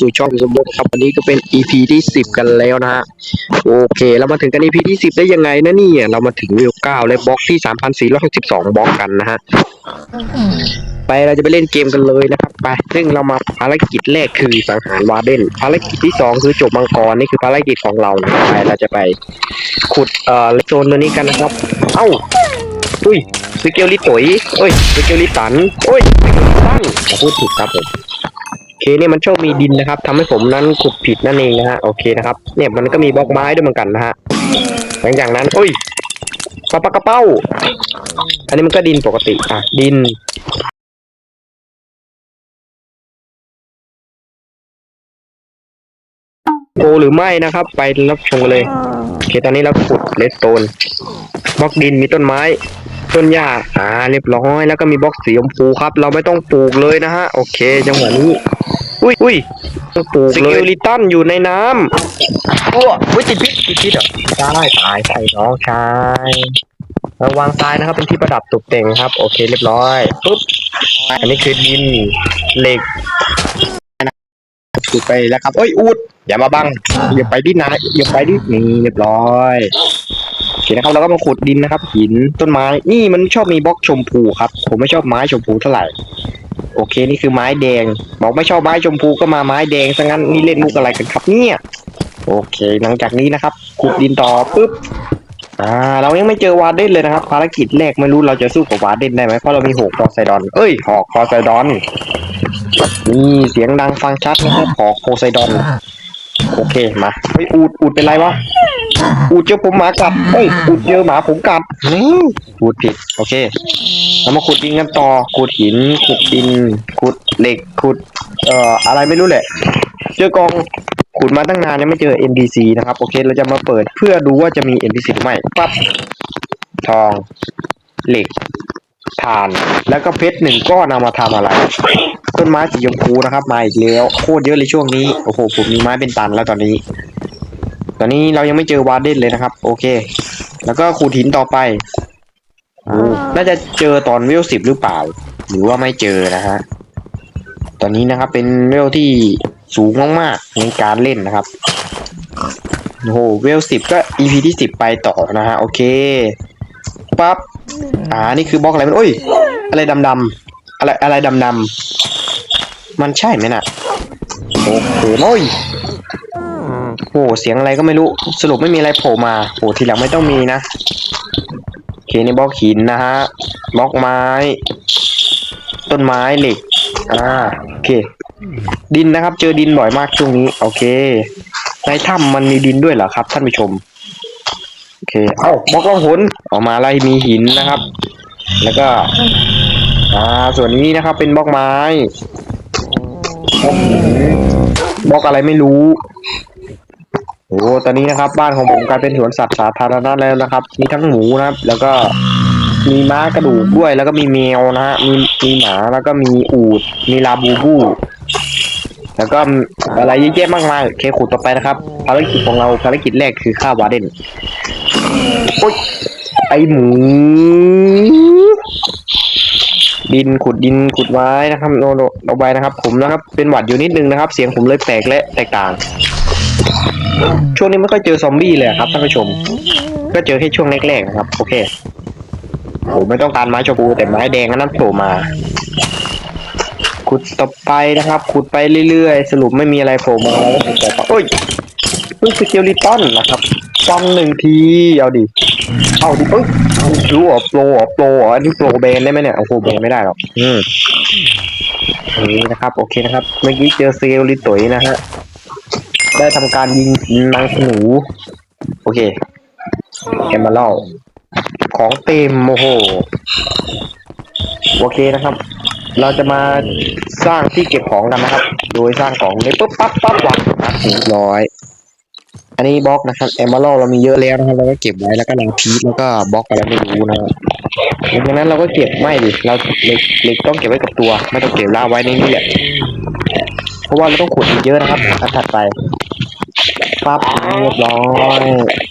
สู่ช่องสมบูรณ์ครับวันนี้ก็เป็น EP ที่ 10 กันแล้วนะฮะโอเค เรามาถึงกัน EP ที่ 10 ได้ยังไงนะเนี่ยเรามาถึงวิว9และบล็อกที่ 3,462บล็อกกันนะฮะไปเราจะไปเล่นเกมกันเลยนะครับไปซึ่งเรามาภารกิจแรกคือสังหารวาเดนภารกิจที่ 2 คือจบมังกรนี่คือภารกิจของเรานะไปเราจะไปขุดเอ่อโซนตัวนี้กันนะครับ เอ้าอุ้ยสเกลลิตุ๋ยเอ้ยสเกลลิตันโอ้ยสเกลลิตันพูดถูกครับผม เคเนี่ยมันโชคมีดินนะครับทำให้ผมนั้นขุดผิดนั่นเองนะฮะโอเคนะครับ เนี่ยมันก็มีบล็อกไม้ด้วยเหมือนกันนะฮะหลังจากนั้นโอ้ยปลาปลากระเป้า อันนี้มันก็ดินปกติอะดินโกหรือไม่นะครับ ไปรับชมกันเลยโอเคตอนนี้เราขุดเลสโตนบล็อกดินมีต้นไม้ ต้นหญ้าอ่าเรียบร้อย แล้วก็มีบล็อกสีชมพูครับ เราไม่ต้องปลูกเลยนะฮะ โอเคจังหวะนี้ อุ้ยอุ้ยต้องปลูกเลยสกิลิตันอยู่ในน้ำอ้วอุ้ยติดพิษติดพิษเหรอตายตายใส่น้องชายระวังตายนะครับ เป็นที่ประดับตกแต่งครับ โอเคเรียบร้อยปุ๊บอันนี้คือดินเหล็กขุดไปแล้วครับเอ้ยอูดอย่ามาบังอย่าไปดินนะอย่าไปดินี่เรียบร้อยโอ เคนะครับเราก็มาขุดดินนะครับ หินต้นไม้นี่มันชอบมีบล็อกชมพูครับ ผมไม่ชอบไม้ชมพูเท่าไหร่ โอเคนี่คือไม้แดง บอกไม่ชอบไม้ชมพูก็มาไม้แดงซะงั้นนี่เล่นมุกอะไรกันครับ เนี่ย โอเค หลังจากนี้นะครับ ขุดดินต่อปุ๊บอ่าเรายังไม่เจอวาร์เดนเลยนะครับ ภารกิจแรกไม่รู้เราจะสู้กับวาร์เดนได้ไหมเพราะเรามีหอกคอไซดอน เอ้ยหอกคอไซดอนนี่เสียงดังฟังชัดนะครับหอกโคไซดอน โอเคมาเฮ้ยอูดอูดเป็นไรวะอูดเจอผมหมากัดเฮ้ยอูดเจอหมาผมกัดอืมอูดผิดโอเคเรามาขุดดินกันต่อขุดหินขุดดินขุดเหล็กขุดเอ่ออะไรไม่รู้แหละ เจอกองขุดมาตั้งนานยังไม่เจอ NPC นะครับโอเคเราจะมาเปิดเพื่อดูว่าจะมี NPC หรือไม่ปั๊บทองเหล็กถ่านแล้วก็เพชรหนึ่งก้อนเอามาทำอะไร ต้นไม้สีชมพูนะครับมาอีกแล้วโคตรเยอะเลยช่วงนี้โอ้โหผมมีไม้เป็นตันแล้วตอนนี้ ตอนนี้เรายังไม่เจอวาร์เดนเลยนะครับ โอเค แล้วก็ขุดหินต่อไปโอ้น่าจะเจอตอนเวลสิบหรือเปล่า หรือว่าไม่เจอนะฮะตอนนี้นะครับเป็นเวลที่สูงมากๆในการเล่นนะครับโอ้โหเวลสิบก็ EP ที่สิบไปต่อนะฮะโอเคปั๊บอ่านี่คือบล็อกอะไรมันโอ้ย อะไรดำๆอะไรอะไรดำๆ มันใช่ไหมน่ะ โอ้โหโอ้ยโอ้เสียงอะไรก็ไม่รู้ สรุปไม่มีอะไรโผล่มาโอ้ทีหลังไม่ต้องมีนะโอเคในบล็อกหินนะฮะ บล็อกไม้ ต้นไม้เหล็ก อ่า โอเค ดินนะครับ เจอดินบ่อยมากช่วงนี้ โอเค ในถ้ำมันมีดินด้วยเหรอครับ ท่านผู้ชม โอเค เอ้าบล็อกล่องหนออกมาไล่มีหินนะครับ แล้วก็ อ่า ส่วนนี้นะครับเป็นบล็อกไม้ บล็อกอะไรไม่รู้ โอ้ตอนนี้นะครับ บ้านของผมกลายเป็นสวนสัตว์สาธารณะแล้วนะครับ มีทั้งหมูนะครับ แล้วก็มีม้ากระดูกด้วย แล้วก็มีแมวนะฮะ มีมีหมา แล้วก็มีอูด มีลาบูบู แล้วก็อะไรเยอะแยะมากมายเคขุดต่อไปนะครับ ภารกิจของเราภารกิจแรกคือฆ่าวาเดนโอ๊ยไอหมู ดินขุดดินขุดไม้นะครับโนโนเอาไปนะครับ ผมนะครับ เป็นหวัดอยู่นิดนึงนะครับ เสียงผมเลยแปลกและแตกต่าง ช่วงนี้ไม่ค่อยเจอซอมบี้เลยครับท่านผู้ชม ก็เจอแค่ช่วงแรกๆนะครับ โอเคผมไม่ต้องการไม้ชมพูแต่ไม้แดงนั้นโผล่มา ขุดต่อไปนะครับ ขุดไปเรื่อยๆ สรุปไม่มีอะไรโผล่มาแล้วก็ขุดต่อไปโอ้ยเพิ่งสเกลิตันนะครับ ฟังหนึ่งทีเอาดิเอาดิเอ้ยรู้เหรอโปรเหรอโปรเหรออันนี้โปรแบนได้ไหมเนี่ยโอ้โหแบนไม่ได้หรอกอืมนี่นะครับ โอเคนะครับ เมื่อกี้เจอเซลลิตุยนะฮะได้ทำการยิงนางหนู โอเคแอมเบอร์ของเต็มโมโห โอเคนะครับ เราจะมาสร้างที่เก็บของกันนะครับ โดยสร้างของในปุ๊บปั๊บปั๊บวางนะเรียบร้อย อันนี้บล็อกนะครับแอมเบอร์เรามีเยอะแล้วนะครับเราก็เก็บไว้แล้วก็นางพีชแล้วก็บล็อกอะไรไม่รู้นะครับหลังจากนั้นเราก็เก็บไม่ดิเราเหล็กเหล็กต้องเก็บไว้กับตัว ไม่ต้องเก็บล่าไว้ในนี่แหละเพราะว่าเราต้องขุดอีกเยอะนะครับอันถัดไปปั๊บเรียบร้อย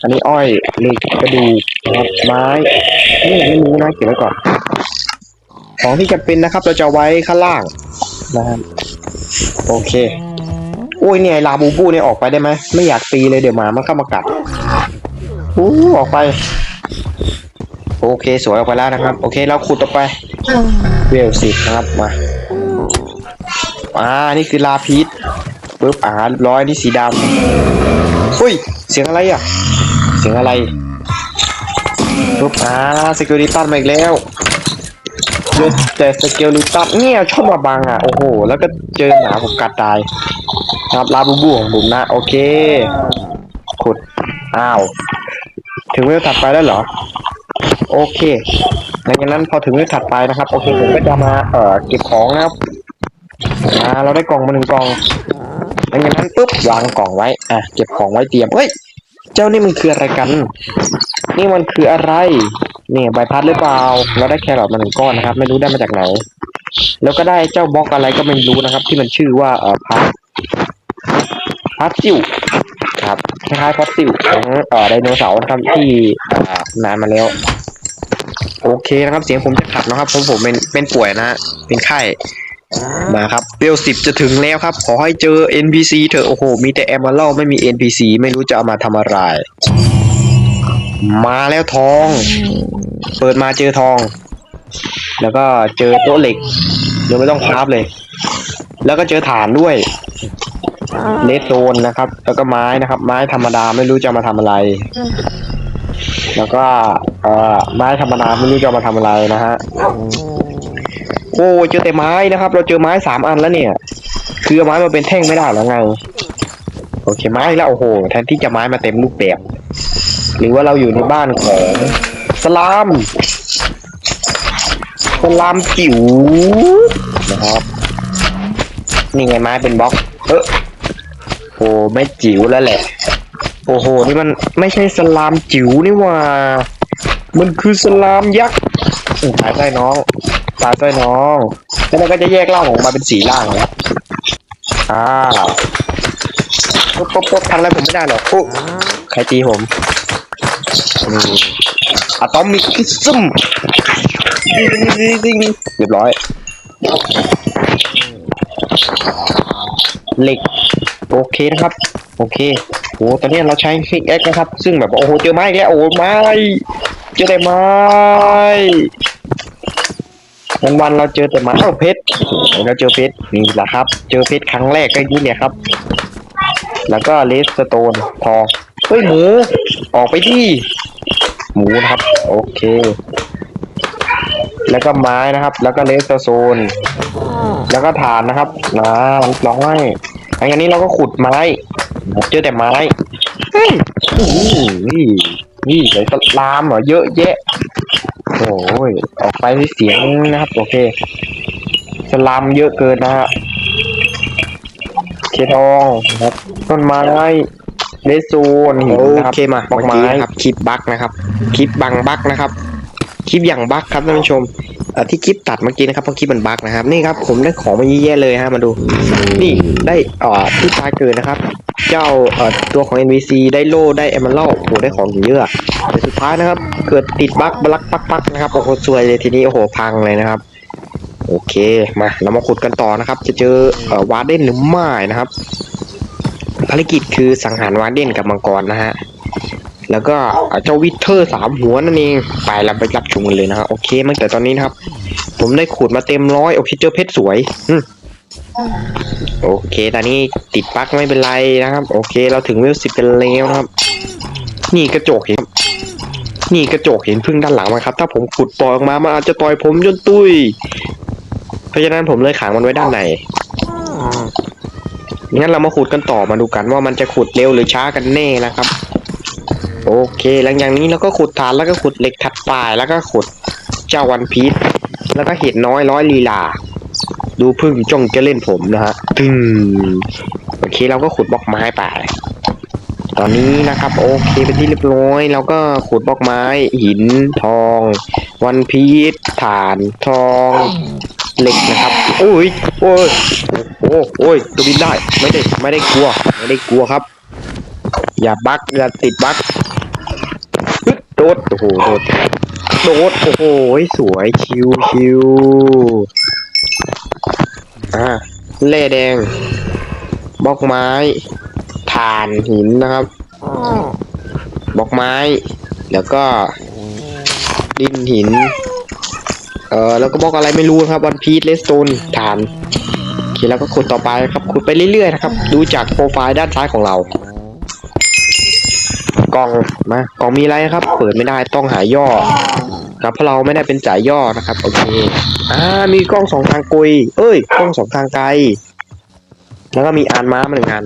อันนี้อ้อยเหล็กกระดูกนะครับไม้นี่ไม่รู้นะเก็บไว้ก่อน ของที่จะเป็นนะครับ เราจะไว้ข้างล่างนะครับโอเค โอ้ยเนี่ยลาบูบูเนี่ยออกไปได้ไหมไม่อยากตีเลยเดี๋ยวหมามันเข้ามากัดโอ้ออกไป โอเคสวยออกไปแล้วนะครับ โอเคเราขุดต่อไปเวลสิบนะครับมาอ่านี่คือลาพีชปึ๊บอ่าร้อยนี่สีดำอุ้ย เสียงอะไรอะ เสียงอะไรปึ๊บอ่าสกิลิตันมาอีกแล้วเจอแต่สกิลิตันเนี่ยชอบมาบังอะโอ้โห แล้วก็เจอหมาผมกัดตาย ครับลาบูบูของผมนะ โอเค ขุด อ้าว ถึงเวลถัดไปแล้วเหรอ โอเคหลังจากนั้นพอถึงเวลถัดไปนะครับ โอเค ผมก็จะมา เอ่อ เก็บของนะครับ อ่า เราได้กล่องมาหนึ่งกล่องหลังจากนั้นปุ๊บวางกล่องไว้ อะ เก็บของไว้เตรียมเฮ้ย เจ้านี่มันคืออะไรกัน นี่มันคืออะไร เนี่ยใบพัดหรือเปล่า เราได้แครอทมาหนึ่งก้อนนะครับ ไม่รู้ได้มาจากไหนแล้วก็ได้เจ้าบล็อกอะไรก็ไม่รู้นะครับ ที่มันชื่อว่าเอ่อพั พัดจิ๋วครับคล้ายๆพัดจิ๋วของเอ่อไดโนเสาร์นะครับที่อ่นานมาแล้ว โอเคนะครับ เสียงผมจะขัดนะครับเพราะผมเป็นเป็นป่วยนะฮะเป็นไข้มาครับเวลสิบจะถึงแล้วครับ ขอให้เจอ NPC เถอะโอ้โห มีแต่แอมเบลไม่มี NPC ไม่รู้จะเอามาทำอะไร มาแล้วทอง เปิดมาเจอทอง แล้วก็เจอโต๊ะเหล็กเดี๋ยวไม่ต้องคราฟเลย แล้วก็เจอฐานด้วย เลสโซนนะครับ แล้วก็ไม้นะครับ ไม้ธรรมดาไม่รู้จะมาทำอะไร แล้วก็เอ่อไม้ธรรมดาไม่รู้จะมาทำอะไรนะฮะโอ้เจอแต่ไม้นะครับ เราเจอไม้สามอันแล้วเนี่ย คือไม้มาเป็นแท่งไม่ได้หรอไงโอเคไม้แล้วโอ้โหแทนที่จะไม้มาเต็มรูปแบบ หรือว่าเราอยู่ในบ้านของสลามสลามจิ๋วนะครับนี่ไงไม้เป็นบล็อก เออ โอ้ไม่จิ๋วแล้วแหละ โอ้โห นี่มันไม่ใช่สลามจิ๋วนี่ว่า มันคือสลามยักษ์ตายได้น้อง ตาต้อยน้อง แล้วมันก็จะแยกร่างออกมาเป็นสีร่างนะอ้าวปุ๊บปุ๊บปุ๊บทำอะไรผมไม่ได้หรอกปุ๊บใครตีผมอะตอมิกซึมเรียบร้อยเหล็ก โอเคนะครับ โอเคโอ้ตอนนี้เราใช้ฟิกแอคนะครับ ซึ่งแบบโอ้โหเจอไม้แล้วโอ้โหไม้เจอแต่ไม้วันวันเราเจอแต่ไม้เอ้าเพชรเราเจอเพชรนี่แหละครับ เจอเพชรครั้งแรกก็นี่เนี่ยครับ แล้วก็เลสโตนทองเฮ้ยหมูออกไปดิหมูนะครับ โอเค แล้วก็ไม้นะครับ แล้วก็เลสโซนแล้วก็ฐานนะครับนะร้อย อันนี้เราก็ขุดไม้ เจอแต่ไม้เฮ้ยนี่นี่นี่เลยสลามเหรอเยอะแยะโอ้ยออกไปที่เสียงนะครับ โอเคสลามเยอะเกินนะฮะเคทองนะครับต้นไม้เลสโซนหินนะครับโอเคมาบล็อกไม้เมื่อกี้ครับคลิปบักนะครับ คลิปบังบักนะครับ คลิปอย่างบักครับท่านผู้ชมเอ่อ ที่คลิปตัดเมื่อกี้นะครับเพราะคลิปมันบักนะครับ นี่ครับ ผมได้ของมาเยอะแยะเลยฮะมาดู นี่ได้เอ่อที่ตาเกิดนะครับ เจ้าเอ่อตัวของ NVC ได้โล่ได้เอมเมอรัลโอ้โหได้ของเยอะแต่สุดท้ายนะครับ เกิดติดบั๊กบลักปักปักนะครับโอ้โหสวยเลยทีนี้โอ้โหพังเลยนะครับ โอเคมาเรามาขุดกันต่อนะครับ จะเจอเอ่อวาร์เดนหรือไม่นะครับ ภารกิจคือสังหารวาร์เดนกับมังกรนะฮะ แล้วก็เจ้าวิเทอร์สามหัวนั่นเองไปเราไปรับชมกันเลยนะฮะโอเคมาแต่ตอนนี้นะครับ ผมได้ขุดมาเต็มร้อยโอเคเจอเพชรสวยโอเค ตอนนี้ติดปลั๊กไม่เป็นไรนะครับ โอเค เราถึงเวลสิบกันแล้วนะครับ นี่กระจกเห็นนี่กระจกเห็นพึ่งด้านหลังไหมครับ ถ้าผมขุดปล่อยออกมามันอาจจะต่อยผมจนตุยเพราะฉะนั้นผมเลยขังมันไว้ด้านในงั้นเรามาขุดกันต่อมาดูกันว่ามันจะขุดเร็วหรือช้ากันแน่นะครับ โอเค หลังจากนี้เราก็ขุดฐานแล้วก็ขุดเหล็กถัดปลายแล้วก็ขุดเจ้าวันพีชแล้วก็เห็ดน้อยร้อยลีลา ดูพึ่งจ้องจะเล่นผมนะฮะตึงโอเคเราก็ขุดบล็อกไม้ไป ตอนนี้นะครับ โอเคเป็นที่เรียบร้อยเราก็ขุดบล็อกไม้ หินทอง วันพีชฐานทองเหล็กนะครับโอ้ยโอ้ยโอ้โอ้ยตัวบินได้ไม่ได้ไม่ได้กลัวไม่ได้กลัวครับ อย่าบักอย่าติดบัก ดโดดโอ้โห โดด โดด โอ้โห สวยชิวชิวอ่าเล่แดง บล็อกไม้ถ่านหินนะครับ บล็อกไม้ แล้วก็ ดินหิน เออแล้วก็บล็อกอะไรไม่รู้นะครับวันพีทเลสโตนฐาน โอเค แล้วก็ขุดต่อไปครับ ขุดไปเรื่อยๆนะครับ ดูจากโปรไฟล์ด้านซ้ายของเรา กล่องมากล่องมีอะไรครับ เปิดไม่ได้ต้องหาย่อ ครับเพราะเราไม่ได้เป็นจ่ายย่อนะครับ โอเคอ่ามีกล้องสองทางกุย เอ้ยกล้องสองทางไกล แล้วก็มีอานม้ามาหนึ่งอัน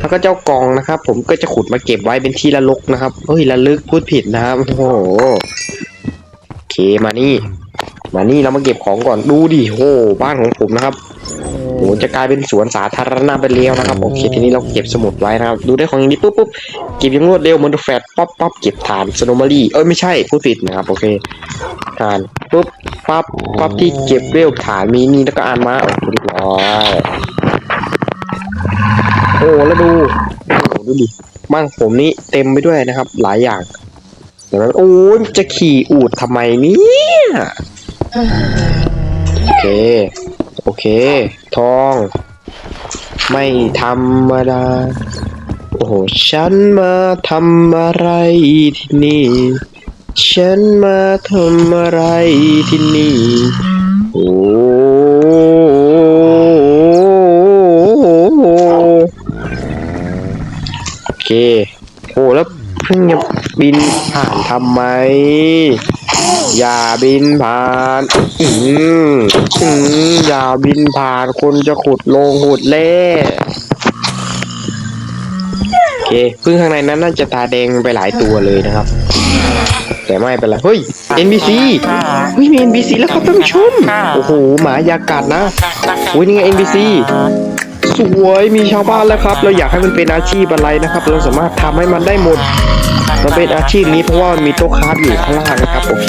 แล้วก็เจ้ากองนะครับ ผมก็จะขุดมาเก็บไว้เป็นที่ระลึกนะครับเฮ้ยระลึกพูดผิดนะครับโอ้โหโอเคมานี่ มานี่เรามาเก็บของก่อนดูดิโหบ้านของผมนะครับ หจะกลายเป็นสวนสาธารณะไปแล้วนะครับโอเคทีนี้เราเก็บสมุดไว้นะครับ ดูได้ของอย่างนี้ปุ๊บปุ๊บเก็บอยังรวดเร็วเหมือนแฟดป๊อปป๊อปเก็บฐานสโนมารีเอ้ยไม่ใช่พูดผิดนะครับโอเคฐานปุ๊บปั๊บปั๊บที่เก็บเร็วฐานมีนี่แล้วก็อ่านมาโอ้โหเรียบร้อยโอ้แล้วดูโอ้โหดูดิบ้านผมนี่เต็มไปด้วยนะครับ หลายอย่างแต่ว่าโอ้ยจะขี่อูดทำไมเนี่ยโอเค โอเค ทอง ไม่ธรรมดา โอ้โห ฉันมาทำอะไรที่นี่ ฉันมาทำอะไรที่นี่ โอ้โอเค โอ้แล้วเพิ่งจะบินผ่านทำไม อย่าบินผ่าน อืมอืมอย่าบินผ่านคนจะขุดลงขุดแร่โอเคพึ่งข้างในนั้นน่าจะตาแดงไปหลายตัวเลยนะครับ แต่ไม่เป็นไรเฮ้ย NBC เฮ้ยมี NBC แล้วครับท่านผู้ชมโอ้โหหมาอยากัดนะโอ้ยนี่ไง NBC สวยมีชาวบ้านแล้วครับ เราอยากให้มันเป็นอาชีพอะไรนะครับ เราสามารถทำให้มันได้หมด มันเป็นอาชีพนี้เพราะว่ามันมีโต๊ะคราฟอยู่ข้างล่างนะครับโอเค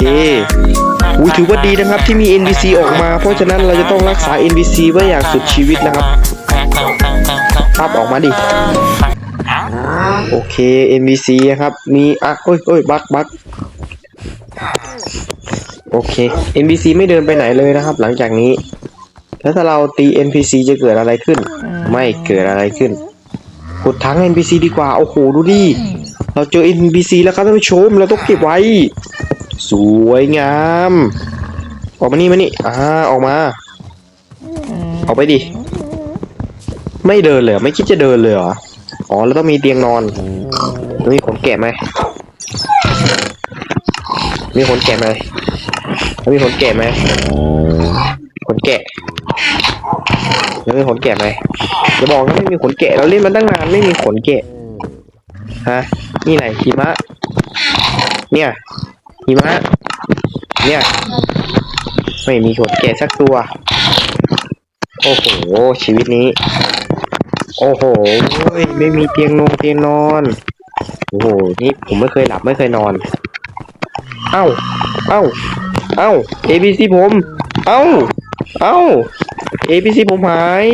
อุ้ยถือว่าดีนะครับที่มี NBC ออกมา เพราะฉะนั้นเราจะต้องรักษา NBC ไว้อย่างสุดชีวิตนะครับปั๊บออกมาดิโอเค NPC นะครับมีอะโอ้ยโอ้ยบักบักโอเค NPC ไม่เดินไปไหนเลยนะครับ หลังจากนี้ แล้วถ้าเราตี NPC จะเกิดอะไรขึ้น ไม่เกิดอะไรขึ้นกดทั้ง NPC ดีกว่า โอ้โห ดูดิ เราเจอ NPC แล้วครับท่านผู้ชม เราต้องเก็บไว้ สวยงาม ออกมานี่มานี่อ่าออกมา ออกไปดิ ไม่เดินเลยไม่คิดจะเดินเลยเหรอ อ๋อแล้วต้องมีเตียงนอน มีขนแกะไหมมีขนแกะไหมมีขนแกะไหมขนแกะแล้วมีขนแกะไหมจะบอกว่าไม่มีขนแกะ เราเล่นมาตั้งนานไม่มีขนแกะ ฮะ นี่ไหนหิมะ เนี่ยหิมะ เนี่ย ไม่มีขนแกะสักตัว โอ้โห ชีวิตนี้ โอ้โห ไม่มีเตียงนงเตียงนอน โอ้โห นี่ผมไม่เคยหลับไม่เคยนอน เอ้า เอ้า เอ้า ABC ผม เอ้า เอ้า ABC ผมหาย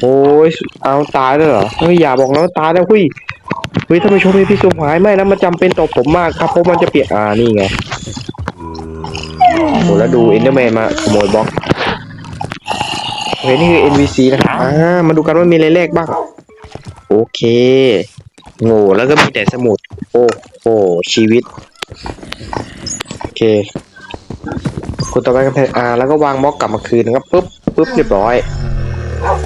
โอ้ย เอาตายเลยเหรอ เฮ้ย อย่าบอกนะว่าตายแล้วเฮ้ย เฮ้ยถ้าไม่ชม ABC ผมหายไม่นะมันจำเป็นต่อผมมากครับเพราะมันจะเปลี่ยนอ่านี่ไงโอ้แล้วดู Enderman มาขโมยบล็อกโอเคนี่คือ NVC นะครับอ่ามาดูกันว่ามีอะไรแรกบ้าง โอเคโง่แล้วก็มีแต่สมุด โอ้โหชีวิต โอเคกดต่อไปกันเถอะอ่าแล้วก็วางบล็อกกลับมาคืนนะครับปุ๊บปุ๊บเรียบร้อย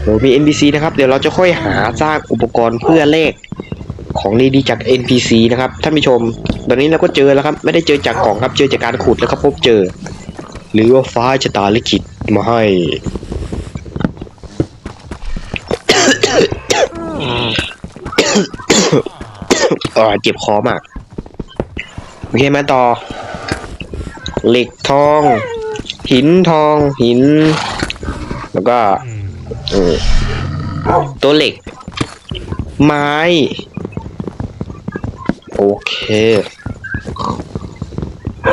โหมี NPC นะครับ เดี๋ยวเราจะค่อยหาสร้างอุปกรณ์เพื่อแลก ของดีๆจาก NPC นะครับท่านผู้ชม ตอนนี้เราก็เจอแล้วครับ ไม่ได้เจอจากกล่องครับ เจอจากการขุดแล้วก็พบเจอ หรือว่าฟ้าจะตาลิขิตมาให้ อ่าเจ็บคอมาก โอเคมาต่อ เหล็กทอง หินทอง หิน แล้วก็ตัวเหล็ก ไม้ โอเค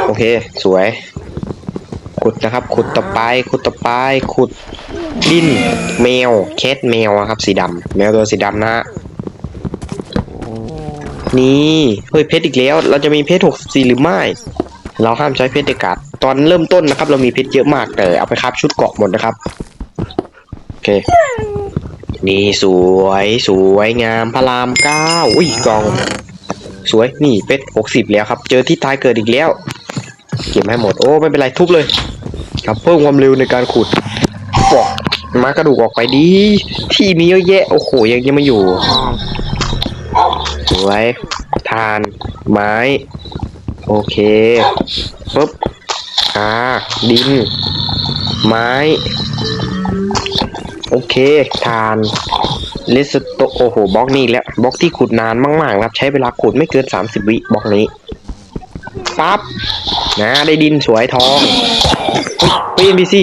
โอเค สวย ขุดนะครับ ขุดต่อไป ขุดต่อไป ขุดดินแมวแคทแมวอะครับ สีดำแมวตัวสีดำนะฮะนี่เฮ้ยเพชรอีกแล้ว เราจะมีเพชรหกสี่หรือไม่ เราห้ามใช้เพชรเด็ดขาดตอนเริ่มต้นนะครับ เรามีเพชรเยอะมากแต่เอาไปครับชุดเกาะหมดนะครับโอเคนี่สวยสวยงามพระรามเก้าอุ้ยกล่อง สวยนี่เป็ดหกสิบแล้วครับ เจอที่ตายเกิดอีกแล้ว เก็บให้หมดโอ้ไม่เป็นไรทุบเลย ครับเพิ่มความเร็วในการขุดปอกมากระดูกออกไปดี ที่มีเยอะแยะโอ้โหยังยังไม่อยู่สวยทานไม้ โอเคปุ๊บอ่าดิน ไม้ โอเคทาน เลสโตโอ้โหบล็อกนี้แล้วบล็อกที่ขุดนานมากๆครับ ใช้เวลาขุดไม่เกิน 30 วิบล็อกนี้ปั๊บนะได้ดินสวยทองเฮ้ยเอ็นบีซี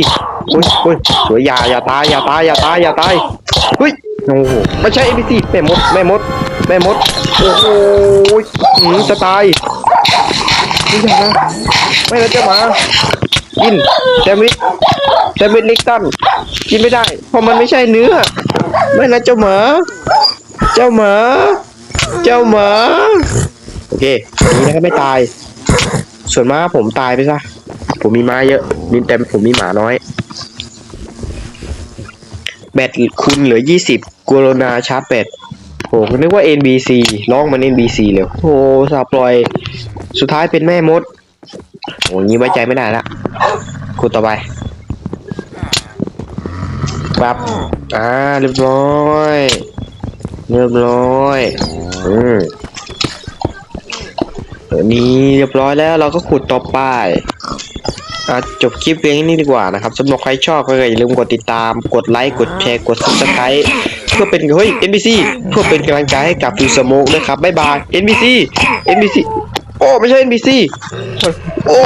อุ้ยอุ้ยสวยอย่าอย่าตายอย่าตายอย่าตายอย่าตายเฮ้ยโอ้โหไม่ใช่เอ็นบีซีแม่มดแม่มดแม่มดโอ้โหหืมจะตายไม่ใช่นะไม่นะเจ้าหมากินแซมวิชแซมวิชลิกตัน กินไม่ได้เพราะมันไม่ใช่เนื้อ ไม่นะเจ้าหมาเจ้าหมาเจ้าหมาโอเคอันนี้นะครับไม่ตาย ส่วนมากผมตายไปซะผมมีม้าเยอะมีแต่ผมมีหมาน้อย แบตคุณเหลือยี่สิบกรุณาชาร์จแบตโหนึกว่า NBC ร้องมัน NBC เลยโหสาปล่อย สุดท้ายเป็นแม่มดโหงี้ไว้ใจไม่ได้ละคุณต่อไป ปั๊บอ่าเรียบร้อยเรียบร้อยอืมนี่เรียบร้อยแล้วเราก็ขุดต่อไปอะจบคลิปเพียงนี้ดีกว่านะครับสำหรับใครชอบก็อย่าลืมกดติดตาม กดไลค์ กดแชร์ กด subscribe เพื่อเป็นเฮ้ย NBC เพื่อเป็นกำลังใจให้กับฟิวสโมกด้วยครับ บ๊ายบาย NBC NBC โอ้ ไม่ใช่ NBC โอ้